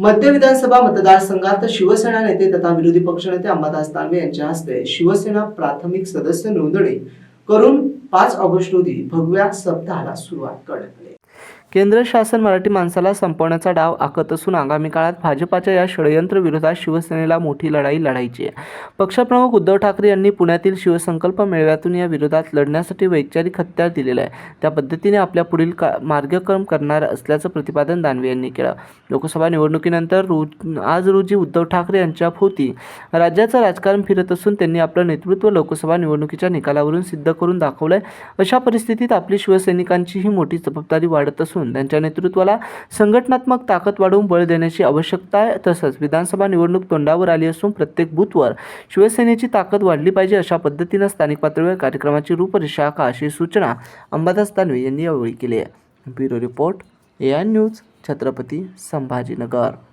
मध्य विधानसभा मतदारसंघात शिवसेना नेते तथा विरोधी पक्षनेते अंबादास दानवे यांच्या हस्ते शिवसेना प्राथमिक सदस्य नोंदणी करून पाच ऑगस्ट रोजी भगव्या सप्ताहाला सुरुवात करण्यात आली. केंद्र शासन मराठी माणसाला संपवण्याचा डाव आखत असून आगामी काळात भाजपाच्या या षडयंत्र विरोधात शिवसेनेला मोठी लढाई लढायची आहे. पक्षप्रमुख उद्धव ठाकरे यांनी पुण्यातील शिवसंकल्प मेळ्यातून या विरोधात लढण्यासाठी वैचारिक हत्यार दिलेलं आहे. त्या पद्धतीने आपल्या पुढील का मार्गक्रम करणार असल्याचं प्रतिपादन दानवे यांनी केलं. लोकसभा निवडणुकीनंतर रोज आज रोजी उद्धव ठाकरे यांच्या भोवती राज्याचं राजकारण फिरत असून त्यांनी आपलं नेतृत्व लोकसभा निवडणुकीच्या निकालावरून सिद्ध करून दाखवलं आहे अशा परिस्थितीत आपली शिवसैनिकांचीही मोठी जबाबदारी वाढत असून त्यांच्या नेतृत्वाला संघटनात्मक ताकद वाढवून बळ देण्याची आवश्यकता आहे. तसंच विधानसभा निवडणूक तोंडावर आली असून प्रत्येक बूथवर शिवसेनेची ताकद वाढली पाहिजे अशा पद्धतीनं स्थानिक पातळीवर कार्यक्रमाची रूपरेषा आखा अशी सूचना अंबादास दानवे यांनी यावेळी केली आहे. Bureau report A I news Chhatrapati Sambhajinagar.